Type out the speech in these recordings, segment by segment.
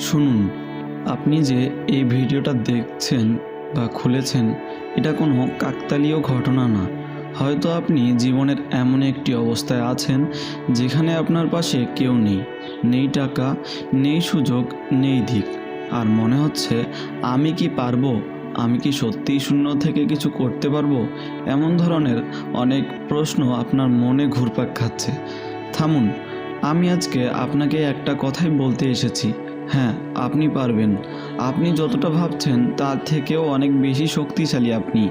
শুনুন, আপনি যে এই ভিডিওটা দেখছেন বা খুলেছেন, এটা কোনো কাকতালীয় ঘটনা না। হয়তো আপনি জীবনের এমন একটি অবস্থায় আছেন যেখানে আপনার পাশে কেউ নেই নেই টাকা, নেই সুযোগ, নেই দিক। আর মনে হচ্ছে, আমি কি পারব? আমি কি সত্যিই শূন্য থেকে কিছু করতে পারব? এমন ধরনের অনেক প্রশ্ন আপনার মনে ঘুরপাক খাচ্ছে। থামুন, আমি আজকে আপনাকে একটা কথাই বলতে এসেছি। হ্যাঁ আপনি পারবেন। আপনি যতটা ভাবছেন, তার থেকেও অনেক বেশি শক্তিশালী আপনি।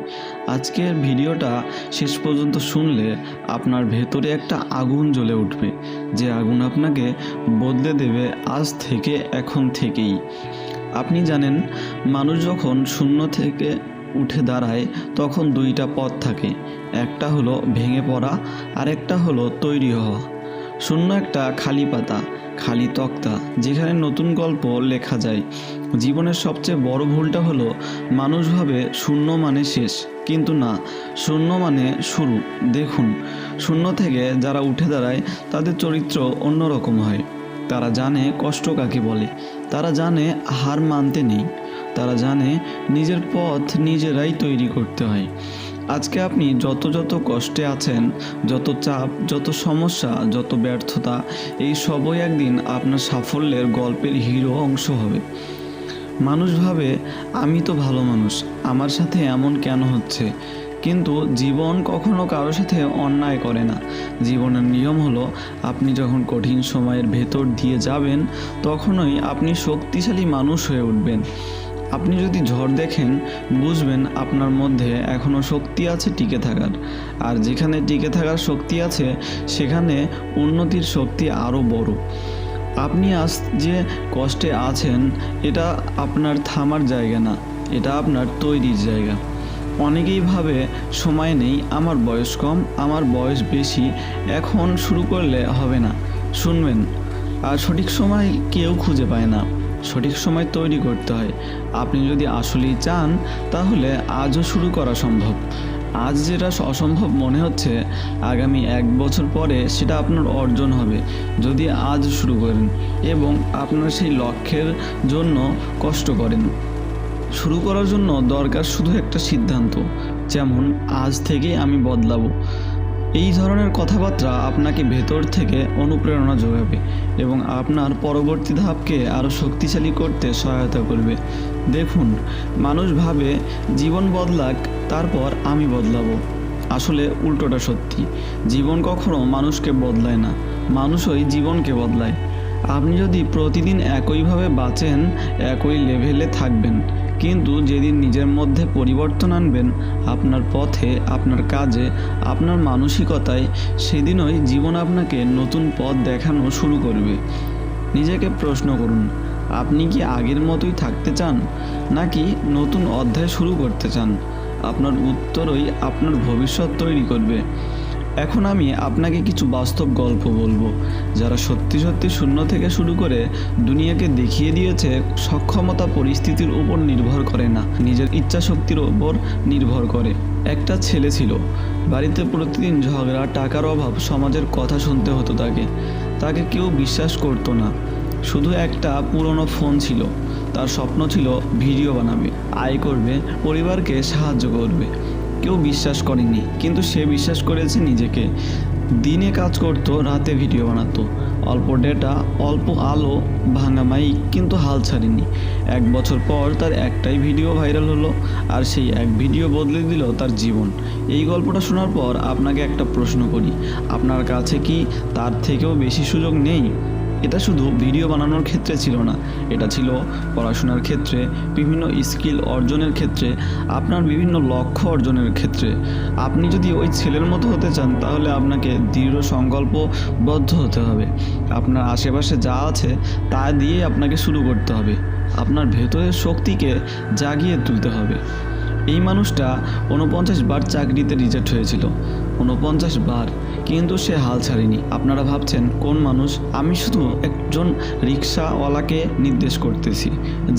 আজকের ভিডিওটা শেষ পর্যন্ত শুনলে আপনার ভেতরে একটা আগুন জ্বলে উঠবে। যে আগুন আপনাকে বদলে দেবে আজ থেকে এখন থেকেই। আপনি জানেন, মানুষ যখন শূন্য থেকে উঠে দাঁড়ায়, তখন দুইটা পথ থাকে। একটা হলো ভেঙে পড়া আর একটা হলো তৈরি হওয়া। শূন্য একটা খালি পাতা। খালি তক্তা, যেখানে নতুন গল্প লেখা যায়। জীবনের সবচেয়ে বড় ভুলটা হলো, মানুষ ভাবে শূন্য মানে শেষ, কিন্তু না, শূন্য মানে শুরু। দেখুন, শূন্য থেকে যারা উঠে দাঁড়ায়, তাদের চরিত্র অন্যরকম হয়। তারা জানে কষ্ট কাকে বলে, তারা জানে হার মানতে নেই, তারা জানে নিজের পথ নিজেরাই তৈরি করতে হয়। আজকে আপনি যত যত কষ্টে আছেন, যত চাপ, যত সমস্যা, যত ব্যর্থতা, এই সবই একদিন আপনার সাফল্যের গল্পের হিরো অংশ হবে। মানুষ ভাবে, আমি তো ভালো মানুষ, আমার সাথে এমন কেন হচ্ছে? কিন্তু জীবন কখনো কারোর সাথে অন্যায় করে না। জীবনের নিয়ম হলো, আপনি যখন কঠিন সময়ের ভেতর দিয়ে যাবেন, তখনই আপনি শক্তিশালী মানুষ হয়ে উঠবেন। আপনি যদি ঝড় দেখেন, বুঝবেন আপনার মধ্যে এখনও শক্তি আছে টিকে থাকার। আর যেখানে টিকে থাকার শক্তি আছে, সেখানে উন্নতির শক্তি আরও বড়। আপনি আজ যে কষ্টে আছেন, এটা আপনার থামার জায়গা না, এটা আপনার তৈরির জায়গা। অনেকেই ভাবে, সময় নেই, আমার বয়স কম, আমার বয়স বেশি, এখন শুরু করলে হবে না। শুনবেন, আর সঠিক সময় কেউ খুঁজে পায় না। সঠিক সময় তৈরি করতে হয়। আপনি যদি আসলেই চান, তাহলে আজও শুরু করা সম্ভব। আজ যেটা অসম্ভব মনে হচ্ছে, আগামী এক বছর পরে সেটা আপনার অর্জন হবে, যদি আজ শুরু করেন এবং আপনার সেই লক্ষ্যের জন্য কষ্ট করেন। শুরু করার জন্য দরকার শুধু একটা সিদ্ধান্ত, যেমন, আজ থেকেই আমি বদলাবো। এই ধরনের কথাবার্তা আপনাকে ভেতর থেকে অনুপ্রেরণা যোগাবে এবং আপনার পরবর্তী ধাপকে আরও শক্তিশালী করতে সহায়তা করবে। দেখুন, মানুষ ভাবে, জীবন বদলাক, তারপর আমি বদলাবো। আসলে উল্টোটা সত্যি। জীবন কখনো মানুষকে বদলায় না, মানুষই জীবনকে বদলায়। আপনি যদি প্রতিদিন একইভাবে বাঁচেন, একই লেভেলে থাকবেন কিন্তু যেদিন নিজের মধ্যে পরিবর্তন আনবেন, আপনার পথে, আপনার কাজে, আপনার মানসিকতায়, সেদিনই জীবন আপনাকে নতুন পথ দেখানো শুরু করবে। নিজেকে প্রশ্ন করুন, আপনি কি আগের মতোই থাকতে চান, নাকি নতুন অধ্যায় শুরু করতে চান? আপনার উত্তরই আপনার ভবিষ্যৎ তৈরি করবে। এখন আমি আপনাকে কিছু বাস্তব গল্প বলব, যারা সত্যি সত্যি শূন্য থেকে শুরু করে দুনিয়াকে দেখিয়ে দিয়েছে সক্ষমতা পরিস্থিতির উপর নির্ভর করে না, নিজের ইচ্ছা শক্তির উপর নির্ভর করে। একটা ছেলে ছিল, বাড়িতে প্রতিদিন ঝগড়া, টাকার অভাব, সমাজের কথা শুনতে হতো তাকে। তাকে কেউ বিশ্বাস করতো না। শুধু একটা পুরনো ফোন ছিল, তার স্বপ্ন ছিল ভিডিও বানাবে, আয় করবে, পরিবারকে সাহায্য করবে। কেউ বিশ্বাস করেনি কিন্তু সে বিশ্বাস করেছে নিজেকে। দিনে কাজ করতো, রাতে ভিডিও বানাতো। অল্প ডেটা অল্প আলো, ভাঙা মাইক কিন্তু হাল ছাড়েনি। এক বছর পর তার একটাই ভিডিও ভাইরাল হলো, আর সেই এক ভিডিও বদলে দিল তার জীবন। এই গল্পটা শোনার পর আপনাকে একটা প্রশ্ন করি। আপনার কাছে কি তার থেকেও বেশি সুযোগ নেই? এটা শুধু ভিডিও বানানোর ক্ষেত্রে ছিল না, এটা ছিল পড়াশোনার ক্ষেত্রে, বিভিন্ন স্কিল অর্জনের ক্ষেত্রে, আপনার বিভিন্ন লক্ষ্য অর্জনের ক্ষেত্রে। আপনি যদি ওই ছেলের মতো হতে চান, তাহলে আপনাকে দৃঢ় সংকল্পবদ্ধ হতে হবে। আপনার আশেপাশে যা আছে, তা দিয়ে আপনাকে শুরু করতে হবে। আপনার ভেতরের শক্তিকে জাগিয়ে তুলতে হবে। এই মানুষটা উনপঞ্চাশ বার চাকরিতে রিজেক্ট হয়েছিল। উনপঞ্চাশ বার, কিন্তু সে হাল ছাড়েনি। আপনারা ভাবছেন, কোন মানুষ? আমি শুধু একজন রিক্সাওয়ালাকে নির্দেশ করতেছি,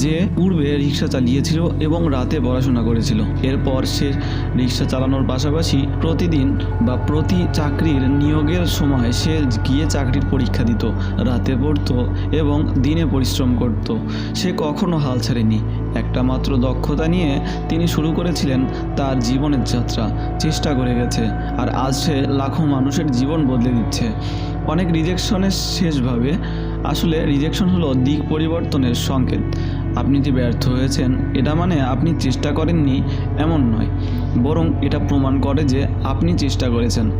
যে পূর্বে রিক্সা চালিয়েছিল এবং রাতে পড়াশোনা করেছিল। এরপর সে রিক্সা চালানোর পাশাপাশি প্রতিদিন বা প্রতি চাকরির নিয়োগের সময় সে গিয়ে চাকরির পরীক্ষা দিত, রাতে পড়তো এবং দিনে পরিশ্রম করত। সে কখনো হাল ছাড়েনি। একটা মাত্র দক্ষতা নিয়ে তিনি শুরু করেছিলেন তার জীবনের যাত্রা। চেষ্টা করে গেছে, আর আজ সে লাখো মানুষের জীবন বদলে দিচ্ছে। অনেক রিজেকশনের শেষভাবে আসলে রিজেকশন হলো দিক পরিবর্তনের সংকেত। আপনি যে ব্যর্থ হয়েছেন, এটা মানে আপনি চেষ্টা করেননি, এমন নয়। বরং এটা প্রমাণ করে যে আপনি চেষ্টা করেছেন।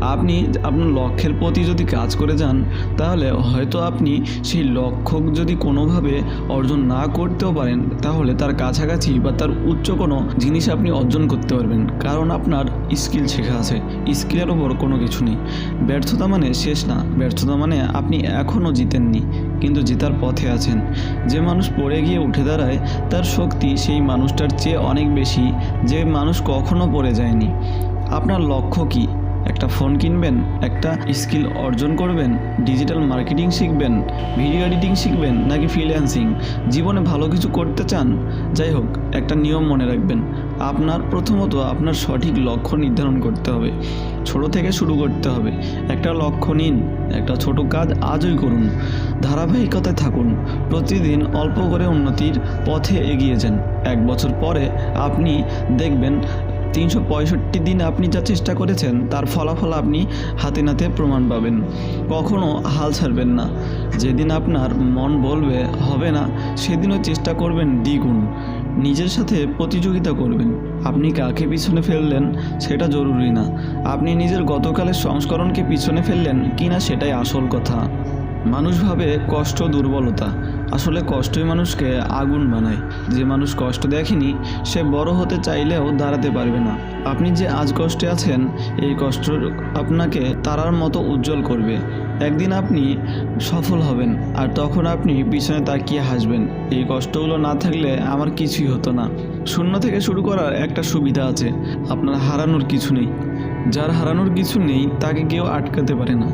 আপনি আপনার লক্ষ্যের প্রতি যদি কাজ করে যান, তাহলে হয়তো আপনি সেই লক্ষ্য যদি কোনোভাবে অর্জন না করতেও পারেন, তাহলে তার কাছাকাছি বা তার উচ্চ কোনো জিনিস আপনি অর্জন করতে পারবেন। কারণ আপনার স্কিল শেখা আছে, স্কিলের ওপর কোনো কিছু নেই। ব্যর্থতা মানে শেষ না, ব্যর্থতা মানে আপনি এখনও জিতেননি, কিন্তু জেতার পথে আছেন। যে মানুষ পড়ে গিয়ে উঠে দাঁড়ায়, তার শক্তি সেই মানুষটার চেয়ে অনেক বেশি, যে মানুষ কখনো পড়ে যায়নি। আপনার লক্ষ্য কী? একটা ফোন কিনবেন, একটা স্কিল অর্জন করবেন, ডিজিটাল মার্কেটিং শিখবেন, ভিডিও এডিটিং শিখবেন নাকি ফ্রিল্যান্সিং জীবনে ভালো কিছু করতে চান? যাই হোক, একটা নিয়ম মনে রাখবেন, আপনার প্রথমত আপনার সঠিক লক্ষ্য নির্ধারণ করতে হবে, ছোট থেকে শুরু করতে হবে, একটা লক্ষ্য নিন, একটা ছোট কাজ আজই করুন, ধারাবাহিকতায় থাকুন, প্রতিদিন অল্প করে উন্নতির পথে এগিয়ে যান, এক বছর পরে আপনি দেখবেন তিনশো পঁয়ষট্টি দিন আপনি যা চেষ্টা করেছেন, তার ফলাফল আপনি হাতে নাতে প্রমাণ পাবেন। কখনো হাল ছাড়বেন না। যেদিন আপনার মন বলবে, হবে না, সেদিনও চেষ্টা করবেন দ্বিগুণ। নিজের সাথে প্রতিযোগিতা করবেন। আপনি কাকে পিছনে ফেললেন, সেটা জরুরি না। আপনি নিজের গতকালের সংস্করণকে পিছনে ফেললেন কিনা, সেটাই আসল কথা। মানুষ ভাবে কষ্ট দুর্বলতা। আসলে কষ্টই মানুষকে আগুন বানায়। যে মানুষ কষ্ট দেখেনি, সে বড় হতে চাইলেও দাঁড়াতে পারবে না। আপনি যে আজ কষ্টে আছেন, এই কষ্ট আপনাকে তারার মতো উজ্জ্বল করবে। একদিন আপনি সফল হবেন, আর তখন আপনি পিছনে তাকিয়ে হাসবেন। এই কষ্টগুলো না থাকলে আমার কিছুই হতো না। শূন্য থেকে শুরু করার একটা সুবিধা আছে, আপনার হারানোর কিছু নেই। যার হারানোর কিছু নেই, তাকে কেউ আটকাতে পারে না।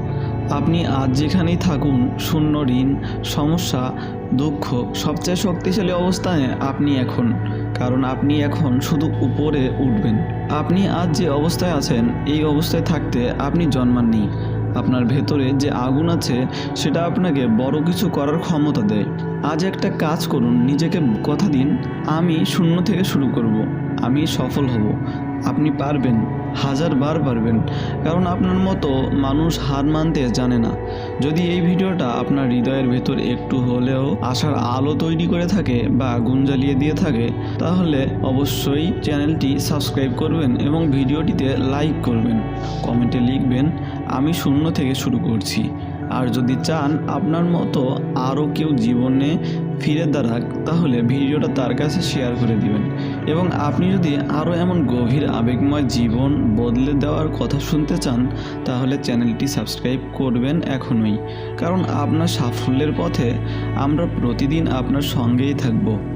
আপনি আজ যেখানেই থাকুন, শূন্য ঋণ, সমস্যা, দুঃখ, সবচেয়ে শক্তিশালী অবস্থানে আপনি এখন, কারণ আপনি এখন শুধু উপরে উঠবেন। আপনি আজ যে অবস্থায় আছেন, এই অবস্থায় থাকতে আপনি জন্মাননি। আপনার ভেতরে যে আগুন আছে, সেটা আপনাকে বড় কিছু করার ক্ষমতা দেয়। আজ একটা কাজ করুন, নিজেকে কথা দিন, আমি শূন্য থেকে শুরু করব, আমি সফল হব। আপনি পারবেন, হাজার বার পারবেন। কারণ আপনার মতো মানুষ হার মানতে জানে না। যদি এই ভিডিওটা আপনার হৃদয়ের ভেতর একটু হলেও আশার আলো তৈরি করে থাকে বা আগুন জ্বালিয়ে দিয়ে থাকে, তাহলে অবশ্যই চ্যানেলটি সাবস্ক্রাইব করবেন এবং ভিডিওটিতে লাইক করবেন। কমেন্টে লিখবেন, আমি শূন্য থেকে শুরু করছি। আর যদি চান আপনার মতো আরও কেউ জীবনে ফিরে দাঁড়াক, তাহলে ভিডিওটা তার কাছে শেয়ার করে দিবেন। এবং আপনি যদি আরও এমন গভীর আবেগময় জীবন বদলে দেওয়ার কথা শুনতে চান, তাহলে চ্যানেলটি সাবস্ক্রাইব করবেন এখনই। কারণ আপনার সাফল্যের পথে আমরা প্রতিদিন আপনার সঙ্গেই থাকব।